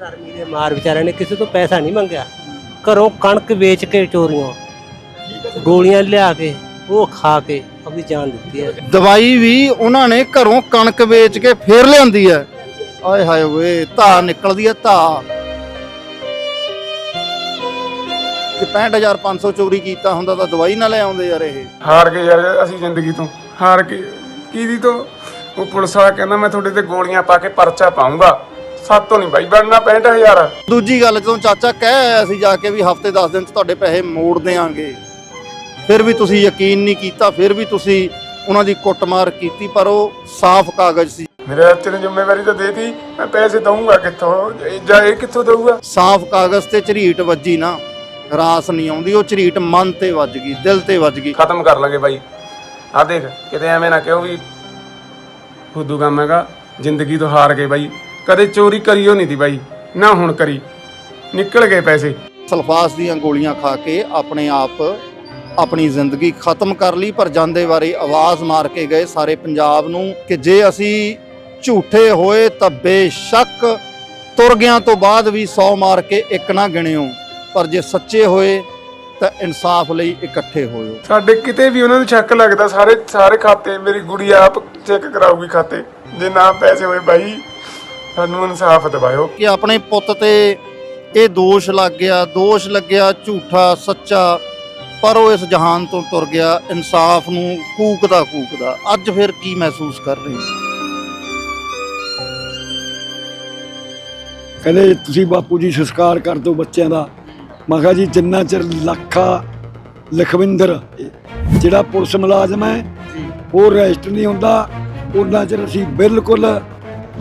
ਧਰਮੀ ਦੇ ਮਾਰ ਵਿਚਾਰਿਆਂ ਨੇ ਕਿਸੇ ਤੋਂ ਪੈਸਾ ਨਹੀਂ ਮੰਗਿਆ। ਘਰੋਂ ਕਣਕ ਵੇਚ ਕੇ ਚੋਰੀਆਂ ਗੋਲੀਆਂ ਲਿਆ ਕੇ ਉਹ ਖਾ ਕੇ ਆਪਣੀ ਜਾਨ ਦਿੱਤੀ ਹੈ। ਦਵਾਈ ਵੀ ਉਹਨਾਂ ਨੇ ਘਰੋਂ ਕਣਕ ਵੇਚ ਕੇ ਫੇਰ ਲਿਆਂਦੀ ਹੈ। ਆਏ ਹਾਏ ਓਏ ਧਾ ਨਿਕਲਦੀ ਹੈ ਧਾ ਕਿ 65500 ਚੋਰੀ ਕੀਤਾ ਹੁੰਦਾ ਤਾਂ ਦਵਾਈ ਨਾ ਲੈ ਆਉਂਦੇ ਯਾਰ ਇਹ। ਹਾਰ ਗਏ ਯਾਰ ਅਸੀਂ ਜ਼ਿੰਦਗੀ ਤੋਂ ਹਾਰ ਕੇ। ਕਿਹਦੀ ਤੋਂ? ਉਹ ਪੁਲਿਸ ਵਾਲਾ ਕਹਿੰਦਾ ਮੈਂ ਤੁਹਾਡੇ ਤੇ ਗੋਲੀਆਂ ਪਾ ਕੇ ਪਰਚਾ ਪਾਉਂਗਾ ਸਾਤੋਂ ਨਹੀਂ ਬਾਈ ਬਣਨਾ 65000 ਦੂਜੀ ਗੱਲ ਜਦੋਂ ਚਾਚਾ ਕਹਿ ਆਇਆ ਸੀ ਜਾ ਕੇ ਵੀ ਹਫ਼ਤੇ 10 ਦਿਨ ਚ ਤੁਹਾਡੇ ਪੈਸੇ ਮੋੜ ਦੇਾਂਗੇ ਫਿਰ ਵੀ ਤੁਸੀਂ ਯਕੀਨ ਨਹੀਂ ਕੀਤਾ ਫਿਰ ਵੀ ਤੁਸੀਂ ਉਹਨਾਂ ਦੀ ਕੁੱਟਮਾਰ ਕੀਤੀ ਪਰ ਉਹ ਸਾਫ਼ ਕਾਗਜ਼ ਸੀ। ਮੇਰੇ ਹੱਥ ਨੇ ਜ਼ਿੰਮੇਵਾਰੀ ਤਾਂ ਦੇਤੀ ਮੈਂ ਪੈਸੇ ਦਊਂਗਾ ਕਿੱਥੋਂ ਜਾਂ ਇਹ ਕਿੱਥੋਂ ਦਊਗਾ? ਸਾਫ਼ ਕਾਗਜ਼ ਤੇ ਝਰੀਟ ਵੱਜੀ ਨਾ ਰਾਸ ਨਹੀਂ ਆਉਂਦੀ ਉਹ ਝਰੀਟ ਮਨ ਤੇ ਵੱਜ ਗਈ ਦਿਲ ਤੇ ਵੱਜ ਗਈ। ਖਤਮ ਕਰ ਲਾਂਗੇ ਬਾਈ। ਆ ਦੇਖ ਕਿਤੇ ਐਵੇਂ ਨਾ ਕਿਉਂ ਵੀ ਫੁੱਦੂ ਕੰਮ ਹੈਗਾ ਜ਼ਿੰਦਗੀ ਤੋਂ ਹਾਰ ਗਏ ਬਾਈ। ਕਦੇ ਚੋਰੀ ਕਰੀਓ ਨਹੀਂ ਦੀ ਬਾਈ ਨਾ ਹੁਣ ਕਰੀ। ਨਿਕਲ ਗਏ ਪੈਸੇ। ਸਲਫਾਸ ਦੀਆਂ ਗੋਲੀਆਂ ਖਾ ਕੇ ਆਪਣੇ ਆਪ ਆਪਣੀ ਜ਼ਿੰਦਗੀ ਖਤਮ ਕਰ ਲਈ ਪਰ ਜਾਂਦੇ ਵਾਰੀ ਆਵਾਜ਼ ਮਾਰ ਕੇ ਗਏ ਸਾਰੇ ਪੰਜਾਬ ਨੂੰ ਕਿ ਜੇ ਅਸੀਂ ਝੂਠੇ ਹੋਏ ਤਾਂ ਬੇਸ਼ੱਕ ਤੁਰ ਗਿਆਂ ਤੋਂ ਬਾਅਦ ਵੀ 100 ਮਾਰ ਕੇ ਇੱਕ ਨਾ ਗਿਣਿਓ ਪਰ ਜੇ ਸੱਚੇ ਹੋਏ ਤਾਂ ਇਨਸਾਫ ਲਈ ਇਕੱਠੇ ਹੋਇਓ। ਸਾਡੇ ਕਿਤੇ ਵੀ ਉਹਨਾਂ ਨੂੰ ਸ਼ੱਕ ਲੱਗਦਾ ਸਾਰੇ ਸਾਰੇ ਖਾਤੇ ਮੇਰੀ ਗੁੜੀ ਆਪ ਚੈੱਕ ਕਰਾਊਗੀ ਖਾਤੇ। ਜੇ ਨਾ ਪੈਸੇ ਹੋਏ ਬਾਈ ਸਾਨੂੰ ਇਨਸਾਫ ਦਿਵਾਇਓ। ਕਿ ਆਪਣੇ ਪੁੱਤ ਤੇ ਇਹ ਦੋਸ਼ ਲੱਗ ਗਿਆ ਦੋਸ਼ ਲੱਗਿਆ ਝੂਠਾ ਸੱਚਾ ਪਰ ਉਹ ਇਸ ਜਹਾਨ ਤੋਂ ਤੁਰ ਗਿਆ ਇਨਸਾਫ ਨੂੰ ਕੂਕਦਾ ਕੂਕਦਾ। ਅੱਜ ਫਿਰ ਕੀ ਮਹਿਸੂਸ ਕਰ ਰਹੇ ਹੋ? ਕਹਿੰਦੇ ਤੁਸੀਂ ਬਾਪੂ ਜੀ ਸੰਸਕਾਰ ਕਰ ਦਿਓ ਬੱਚਿਆਂ ਦਾ। ਮੈਂ ਕਿਹਾ ਜੀ ਜਿੰਨਾ ਚਿਰ ਲੱਖਾ ਲਖਵਿੰਦਰ ਜਿਹੜਾ ਪੁਲਿਸ ਮੁਲਾਜ਼ਮ ਹੈ ਉਹ ਰੈਸਟ ਨਹੀਂ ਹੁੰਦਾ ਉਹਨਾਂ ਚਿਰ ਅਸੀਂ ਬਿਲਕੁਲ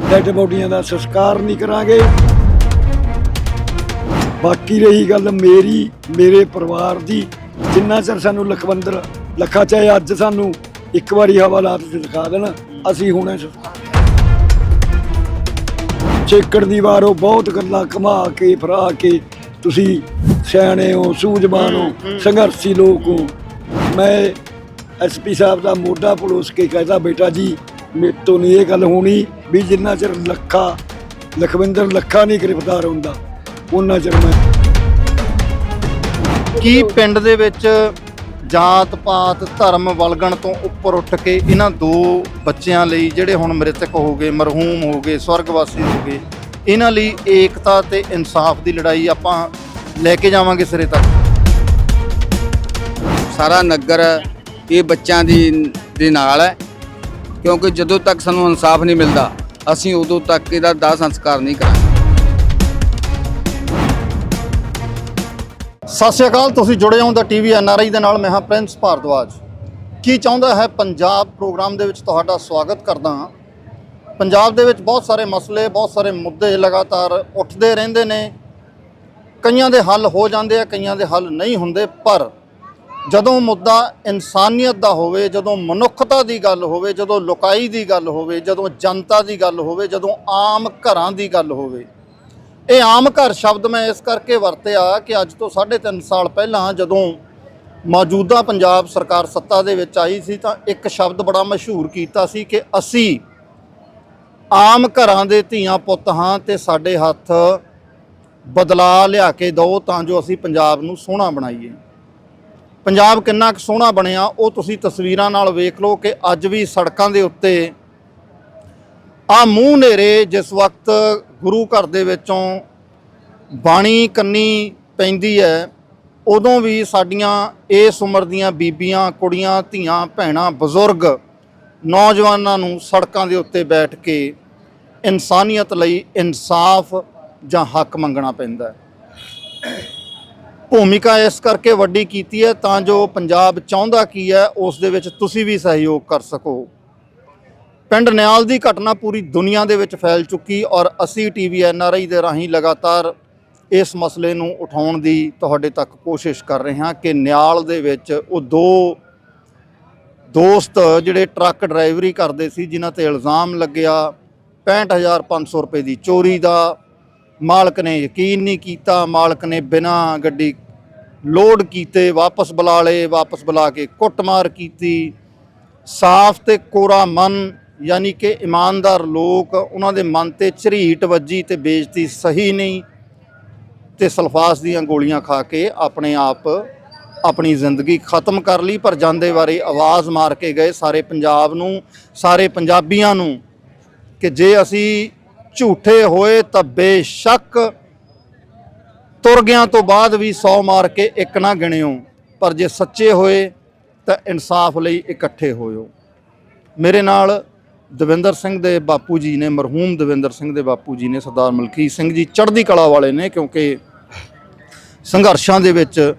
ਡੈਡ ਬੋਡੀਆਂ ਦਾ ਸੰਸਕਾਰ ਨਹੀਂ ਕਰਾਂਗੇ। ਬਾਕੀ ਰਹੀ ਗੱਲ ਮੇਰੀ ਮੇਰੇ ਪਰਿਵਾਰ ਦੀ। ਜਿੰਨਾ ਚਿਰ ਸਾਨੂੰ ਲਖਵਿੰਦਰ ਲੱਖਾ ਚਾਹੇ ਅੱਜ ਸਾਨੂੰ ਇੱਕ ਵਾਰੀ ਹਵਾਲਾਤ ਦਿਖਾ ਦੇਣ ਅਸੀਂ ਹੁਣੇ ਚੇਕੜ ਦੀ ਵਾਰੋ ਬਹੁਤ ਗੱਲਾਂ ਕਮਾ ਕੇ ਫਰਾ ਕੇ ਤੁਸੀਂ ਸਿਆਣੇ ਹੋ ਸੂਝਵਾਨ ਹੋ ਸੰਘਰਸ਼ੀ ਲੋਕ ਹੋ। ਮੈਂ ਐਸਪੀ ਸਾਹਿਬ ਦਾ ਮੋਢਾ ਪਲੋਸ ਕੇ ਕਹਿੰਦਾ ਬੇਟਾ ਜੀ ਮੇਰੇ ਤੋਂ ਨਹੀਂ ਇਹ ਗੱਲ ਹੋਣੀ ਵੀ ਜਿੰਨਾ ਚਿਰ ਲੱਖਾ ਲਖਵਿੰਦਰ ਲੱਖਾ ਨਹੀਂ ਗ੍ਰਿਫਤਾਰ ਹੁੰਦਾ ਉਹਨਾਂ ਚਿਰ ਮੈਂ ਕੀ ਪਿੰਡ ਦੇ ਵਿੱਚ ਜਾਤ ਪਾਤ ਧਰਮ ਵਲਗਣ ਤੋਂ ਉੱਪਰ ਉੱਠ ਕੇ ਇਹਨਾਂ ਦੋ ਬੱਚਿਆਂ ਲਈ ਜਿਹੜੇ ਹੁਣ ਮ੍ਰਿਤਕ ਹੋ ਗਏ ਮਰਹੂਮ ਹੋ ਗਏ ਸਵਰਗਵਾਸੀ ਹੋ ਗਏ ਇਹਨਾਂ ਲਈ ਏਕਤਾ ਤੇ ਇਨਸਾਫ ਦੀ ਲੜਾਈ ਆਪਾਂ ਲੈ ਕੇ ਜਾਵਾਂਗੇ ਸਿਰੇ ਤੱਕ? ਸਾਰਾ ਨਗਰ ਇਹ ਬੱਚਿਆਂ ਦੀ ਦੇ ਨਾਲ ਹੈ। ਕਿਉਂਕਿ ਜਦੋਂ ਤੱਕ ਸਾਨੂੰ ਇਨਸਾਫ ਨਹੀਂ ਮਿਲਦਾ, ਅਸੀਂ ਉਦੋਂ ਤੱਕ ਇਹਦਾ ਦਾਹ ਸੰਸਕਾਰ ਨਹੀਂ ਕਰਾਂਗੇ। ਸਤਿ ਸ਼੍ਰੀ ਅਕਾਲ, ਤੁਸੀਂ ਜੁੜੇ ਹੋ ਦਾ ਟੀਵੀ ਐਨਆਰਆਈ ਦੇ ਨਾਲ, ਮੈਂ ਹਾਂ ਪ੍ਰਿੰਸ ਭਾਰਦਵਾਜ। ਕੀ ਚਾਹੁੰਦਾ ਹੈ ਪੰਜਾਬ ਪ੍ਰੋਗਰਾਮ ਦੇ ਵਿੱਚ ਤੁਹਾਡਾ ਸਵਾਗਤ ਕਰਦਾ ਹਾਂ। ਪੰਜਾਬ ਦੇ ਵਿੱਚ ਬਹੁਤ ਸਾਰੇ ਮਸਲੇ, ਬਹੁਤ ਸਾਰੇ ਮੁੱਦੇ ਲਗਾਤਾਰ ਉੱਠਦੇ ਰਹਿੰਦੇ ਨੇ। ਕਈਆਂ ਦੇ ਹੱਲ ਹੋ ਜਾਂਦੇ ਆ, ਕਈਆਂ ਦੇ ਹੱਲ ਨਹੀਂ ਹੁੰਦੇ, ਪਰ ਜਦੋਂ ਮੁੱਦਾ ਇਨਸਾਨੀਅਤ ਦਾ ਹੋਵੇ, ਜਦੋਂ ਮਨੁੱਖਤਾ ਦੀ ਗੱਲ ਹੋਵੇ, ਜਦੋਂ ਲੁਕਾਈ ਦੀ ਗੱਲ ਹੋਵੇ, ਜਦੋਂ ਜਨਤਾ ਦੀ ਗੱਲ ਹੋਵੇ, ਜਦੋਂ ਆਮ ਘਰਾਂ ਦੀ ਗੱਲ ਹੋਵੇ। ਇਹ ਆਮ ਘਰ ਸ਼ਬਦ ਮੈਂ ਇਸ ਕਰਕੇ ਵਰਤਿਆ ਕਿ ਅੱਜ ਤੋਂ 3.5 ਸਾਲ ਪਹਿਲਾਂ ਜਦੋਂ ਮੌਜੂਦਾ ਪੰਜਾਬ ਸਰਕਾਰ ਸੱਤਾ ਦੇ ਵਿੱਚ ਆਈ ਸੀ ਤਾਂ ਇੱਕ ਸ਼ਬਦ ਬੜਾ ਮਸ਼ਹੂਰ ਕੀਤਾ ਸੀ ਕਿ ਅਸੀਂ ਆਮ ਘਰਾਂ ਦੇ ਧੀਆਂ ਪੁੱਤ ਹਾਂ ਤੇ ਸਾਡੇ ਹੱਥ ਬਦਲਾ ਲਿਆ ਕੇ ਦਿਓ ਤਾਂ ਜੋ ਅਸੀਂ ਪੰਜਾਬ ਨੂੰ ਸੋਹਣਾ ਬਣਾਈਏ। ਪੰਜਾਬ ਕਿੰਨਾ ਕੁ ਸੋਹਣਾ ਬਣਿਆ, ਉਹ ਤੁਸੀਂ ਤਸਵੀਰਾਂ ਨਾਲ ਵੇਖ ਲਓ ਕਿ ਅੱਜ ਵੀ ਸੜਕਾਂ ਦੇ ਉੱਤੇ ਆ ਮੂੰਹ ਨੇਰੇ ਜਿਸ ਵਕਤ ਗੁਰੂ ਘਰ ਦੇ ਵਿੱਚੋਂ ਬਾਣੀ ਕੰਨੀ ਪੈਂਦੀ ਹੈ, ਉਦੋਂ ਵੀ ਸਾਡੀਆਂ ਇਸ ਉਮਰ ਦੀਆਂ ਬੀਬੀਆਂ, ਕੁੜੀਆਂ, ਧੀਆਂ, ਭੈਣਾਂ, ਬਜ਼ੁਰਗ ਨੌਜਵਾਨਾਂ ਨੂੰ ਸੜਕਾਂ ਦੇ ਉੱਤੇ ਬੈਠ ਕੇ ਇਨਸਾਨੀਅਤ ਲਈ ਇਨਸਾਫ ਜਾਂ ਹੱਕ ਮੰਗਣਾ ਪੈਂਦਾ ਹੈ। ਭੂਮਿਕਾ ਇਸ ਕਰਕੇ ਵੱਡੀ ਕੀਤੀ ਹੈ ਤਾਂ ਜੋ ਪੰਜਾਬ ਚਾਹੁੰਦਾ ਕੀ ਹੈ, ਉਸ ਦੇ ਵਿੱਚ ਤੁਸੀਂ ਵੀ ਸਹਿਯੋਗ ਕਰ ਸਕੋ। ਪਿੰਡ ਨਿਆਲ ਦੀ ਘਟਨਾ ਪੂਰੀ ਦੁਨੀਆ ਦੇ ਵਿੱਚ ਫੈਲ ਚੁੱਕੀ ਔਰ ਅਸੀਂ ਟੀਵੀ ਐਨਆਰਆਈ ਦੇ ਰਾਹੀਂ ਲਗਾਤਾਰ ਇਸ ਮਸਲੇ ਨੂੰ ਉਠਾਉਣ ਦੀ ਤੁਹਾਡੇ ਤੱਕ ਕੋਸ਼ਿਸ਼ ਕਰ ਰਹੇ ਹਾਂ ਕਿ ਨਿਆਲ ਦੇ ਵਿੱਚ ਉਹ ਦੋ ਦੋਸਤ ਜਿਹੜੇ ਟਰੱਕ ਡਰਾਈਵਰੀ ਕਰਦੇ ਸੀ, ਜਿਨ੍ਹਾਂ ਤੇ ਇਲਜ਼ਾਮ ਲੱਗਿਆ 65500 ਰੁਪਏ ਦੀ ਚੋਰੀ ਦਾ, ਮਾਲਕ ਨੇ ਯਕੀਨ ਨਹੀਂ ਕੀਤਾ, ਮਾਲਕ ਨੇ ਬਿਨਾਂ ਗੱਡੀ ਲੋਡ ਕੀਤੇ, ਵਾਪਸ ਬੁਲਾ ਲਏ, ਵਾਪਸ ਬੁਲਾ ਕੇ ਕੁੱਟਮਾਰ ਕੀਤੀ। ਸਾਫ਼ ਤੇ ਕੋਰਾ ਮਨ, ਯਾਨੀ ਕਿ ਇਮਾਨਦਾਰ ਲੋਕ, ਉਹਨਾਂ ਦੇ ਮਨ ਤੇ ਝਰੀਟ ਵੱਜੀ ਤੇ ਬੇਇੱਜ਼ਤੀ ਸਹੀ ਨਹੀਂ ਤੇ ਸਲਫਾਸ ਦੀਆਂ ਗੋਲੀਆਂ ਖਾ ਕੇ ਆਪਣੇ ਆਪ ਆਪਣੀ ਜ਼ਿੰਦਗੀ ਖਤਮ ਕਰ ਲਈ, ਪਰ ਜਾਂਦੇ ਵਾਰੀ ਆਵਾਜ਼ ਮਾਰ ਕੇ ਗਏ ਸਾਰੇ ਪੰਜਾਬ ਨੂੰ, ਸਾਰੇ ਪੰਜਾਬੀਆਂ ਨੂੰ ਕਿ ਜੇ ਅਸੀਂ ਝੂਠੇ ਹੋਏ ਤਾਂ ਬੇਸ਼ੱਕ ਤੁਰ ਗਿਆਂ ਤੋਂ ਬਾਅਦ ਵੀ 100 ਮਾਰ ਕੇ ਇੱਕ ਨਾ ਗਿਣਿਓ, ਪਰ ਜੇ ਸੱਚੇ ਹੋਏ ਤਾਂ ਇਨਸਾਫ ਲਈ ਇਕੱਠੇ ਹੋਇਓ। ਮੇਰੇ ਨਾਲ ਦਵਿੰਦਰ ਸਿੰਘ ਦੇ ਬਾਪੂ ਜੀ ਨੇ, ਮਰਹੂਮ ਦਵਿੰਦਰ ਸਿੰਘ ਦੇ ਬਾਪੂ ਜੀ ਨੇ, ਸਰਦਾਰ ਮਲਕੀਤ ਸਿੰਘ ਜੀ ਚੜ੍ਹਦੀ ਕਲਾ ਵਾਲੇ ਨੇ, ਕਿਉਂਕਿ ਸੰਘਰਸ਼ਾਂ ਦੇ ਵਿੱਚ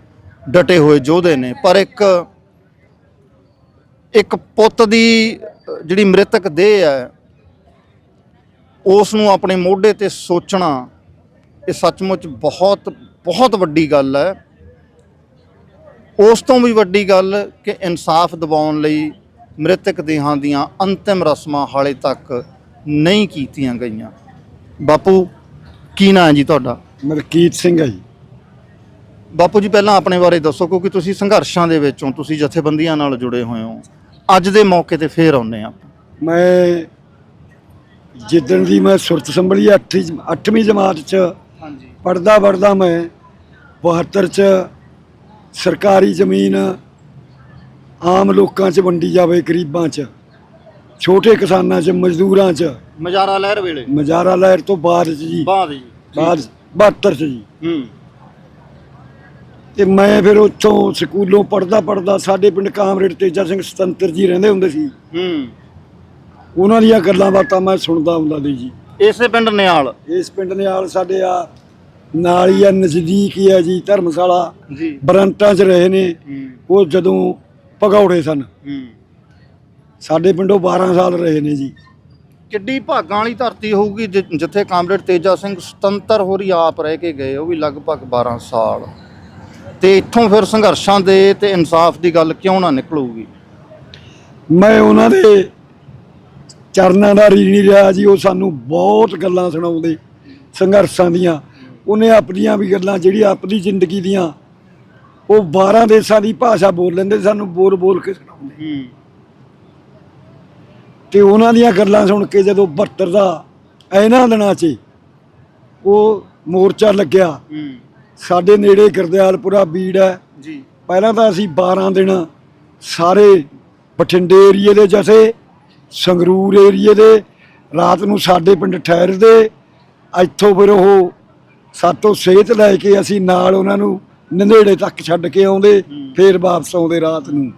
ਡਟੇ ਹੋਏ ਯੋਧੇ ਨੇ। ਪਰ ਇੱਕ ਇੱਕ ਪੁੱਤ ਦੀ, ਜਿਹੜੀ ਮ੍ਰਿਤਕ ਦੇਹ ਹੈ, ਉਸ ਨੂੰ ਆਪਣੇ ਮੋਢੇ ਤੇ ਸੋਚਣਾ ਇਹ ਸੱਚਮੁੱਚ ਬਹੁਤ ਬਹੁਤ ਵੱਡੀ ਗੱਲ ਹੈ। ਉਸ ਤੋਂ ਵੀ ਵੱਡੀ ਗੱਲ ਕਿ ਇਨਸਾਫ ਦਿਵਾਉਣ ਲਈ ਮ੍ਰਿਤਕ ਦੇਹਾਂ ਦੀਆਂ ਅੰਤਿਮ ਰਸਮਾਂ ਹਾਲੇ ਤੱਕ ਨਹੀਂ ਕੀਤੀਆਂ ਗਈਆਂ। ਬਾਪੂ ਕੀ ਨਾਂ ਹੈ ਜੀ ਤੁਹਾਡਾ? ਮਲਕੀਤ ਸਿੰਘ ਹੈ ਜੀ। ਬਾਪੂ ਜੀ ਪਹਿਲਾਂ ਆਪਣੇ ਬਾਰੇ ਦੱਸੋ ਕਿਉਂਕਿ ਤੁਸੀਂ ਸੰਘਰਸ਼ਾਂ ਦੇ ਵਿੱਚੋਂ ਤੁਸੀਂ ਜਥੇਬੰਦੀਆਂ ਨਾਲ ਜੁੜੇ ਹੋਏ ਹੋ। ਅੱਜ ਦੇ ਮੌਕੇ ਤੇ ਫੇਰ ਆਉਂਦੇ ਆ ਮੈਂ ਜਿੱਦਣ ਦੀ ਮੈਂ ਸੁਰਤ ਸੰਭਲੀ 8 ਅੱਠਵੀਂ ਜਮਾਤ ਚ ਪੜਦਾ ਪੜਦਾ ਮੈਂ 72 ਚ ਸਰਕਾਰੀ ਜ਼ਮੀਨ ਆਮ ਲੋਕਾਂ ਚ ਵੰਡੀ ਜਾਵੇ ਗਰੀਬਾਂ ਚ ਛੋਟੇ ਕਿਸਾਨਾਂ ਚ ਮਜ਼ਦੂਰਾਂ ਚ। ਮਜਾਰਾ ਲਹਿਰ ਵੇਲੇ। ਮਜਾਰਾ ਲਹਿਰ ਤੋਂ ਬਾਅਦ 'ਚ ਜੀ। ਬਾਅਦ ਜੀ। ਬਾਅਦ 72 ਚ ਜੀ। ਹੂੰ। ਤੇ ਮੈਂ ਫਿਰ ਉੱਥੋਂ ਸਕੂਲੋਂ ਪੜਦਾ ਪੜਦਾ ਸਾਡੇ ਪਿੰਡ ਕਾਮਰੇਡ ਤੇਜਾ ਸਿੰਘ ਸਤੰਤਰ ਜੀ ਰਹਿੰਦੇ ਹੁੰਦੇ ਸੀ। ਹੂੰ। ਉਹਨਾਂ ਦੀਆਂ ਗੱਲਾਂ ਬਾਤਾਂ ਮੈਂ ਸੁਣਦਾ ਹੁੰਦਾ ਸੀ ਜੀ। ਇਸੇ ਪਿੰਡ ਨਿਆਲ ਇਸ ਪਿੰਡ ਨਿਆਲ ਸਾਡੇ ਆ ਨਾਲ ਹੀ ਆ ਨਜ਼ਦੀਕ ਹੀ ਆ ਜੀ ਧਰਮਸ਼ਾਲਾ। ਜੀ। ਬਰੰਟਾਂ 'ਚ ਰਹੇ ਨੇ। ਹੂੰ। ਉਹ ਜਦੋਂ ਭਗੌੜੇ ਸਨ। ਹੂੰ। ਸਾਡੇ ਪਿੰਡੋਂ 12 ਸਾਲ ਰਹੇ ਨੇ ਜੀ। ਕਿੱਡੀ ਭਾਗਾਂ ਵਾਲੀ ਧਰਤੀ ਹੋਊਗੀ ਜਿ- ਜਿੱਥੇ ਕਾਮਰੇਡ ਤੇਜਾ ਸਿੰਘ ਸੁਤੰਤਰ ਹੋਰੀ ਆਪ ਰਹਿ ਕੇ ਗਏ ਉਹ ਵੀ ਲਗਭਗ 12 ਸਾਲ। ਤੇ ਇੱਥੋਂ ਫਿਰ ਸੰਘਰਸ਼ਾਂ ਦੇ ਤੇ ਇਨਸਾਫ ਦੀ ਗੱਲ ਕਿਉਂ ਨਾ ਨਿਕਲੂਗੀ? ਮੈਂ ਉਹਨਾਂ ਦੇ ਚਰਨਾਂ ਦਾ ਰੀਣੀ ਰਿਹਾ ਜੀ ਉਹ ਸਾਨੂੰ ਬਹੁਤ ਗੱਲਾਂ ਸੁਣਾਉਂਦੇ ਸੰਘਰਸ਼ਾਂ ਦੀਆਂ। ਉਹਨੇ ਆਪਣੀਆਂ ਵੀ ਗੱਲਾਂ ਜਿਹੜੀ ਆਪਣੀ ਜ਼ਿੰਦਗੀ ਦੀਆਂ ਉਹ 12 ਦੇਸ਼ਾਂ ਦੀ ਭਾਸ਼ਾ ਬੋਲ ਲੈਂਦੇ ਸਾਨੂੰ ਬੋਲ ਬੋਲ ਕੇ ਸੁਣਾਉਂਦੇ। ਤੇ ਉਹਨਾਂ ਦੀਆਂ ਗੱਲਾਂ ਸੁਣ ਕੇ ਜਦੋਂ 72 ਦਾ ਇਹਨਾਂ ਦਿਨਾਂ 'ਚ ਉਹ ਮੋਰਚਾ ਲੱਗਿਆ ਸਾਡੇ ਨੇੜੇ ਗੁਰਦਿਆਲਪੁਰਾ ਬੀੜ ਹੈ। ਜੀ। ਪਹਿਲਾਂ ਤਾਂ ਅਸੀਂ 12 ਦਿਨ ਸਾਰੇ ਬਠਿੰਡੇ ਏਰੀਏ ਦੇ ਜਥੇ ਸੰਗਰੂਰ ਏਰੀਏ ਦੇ ਰਾਤ ਨੂੰ ਸਾਡੇ ਪਿੰਡ ਠਹਿਰਦੇ ਇੱਥੋਂ ਫਿਰ ਉਹ ਸਾਤੋਂ ਸਿਹਤ ਲੈ ਕੇ ਅਸੀਂ ਨਾਲ ਉਹਨਾਂ ਨੂੰ ਨੰਦੇੜੇ ਤੱਕ ਛੱਡ ਕੇ ਆਉਂਦੇ, ਫੇਰ ਵਾਪਸ ਆਉਂਦੇ ਰਾਤ ਨੂੰ।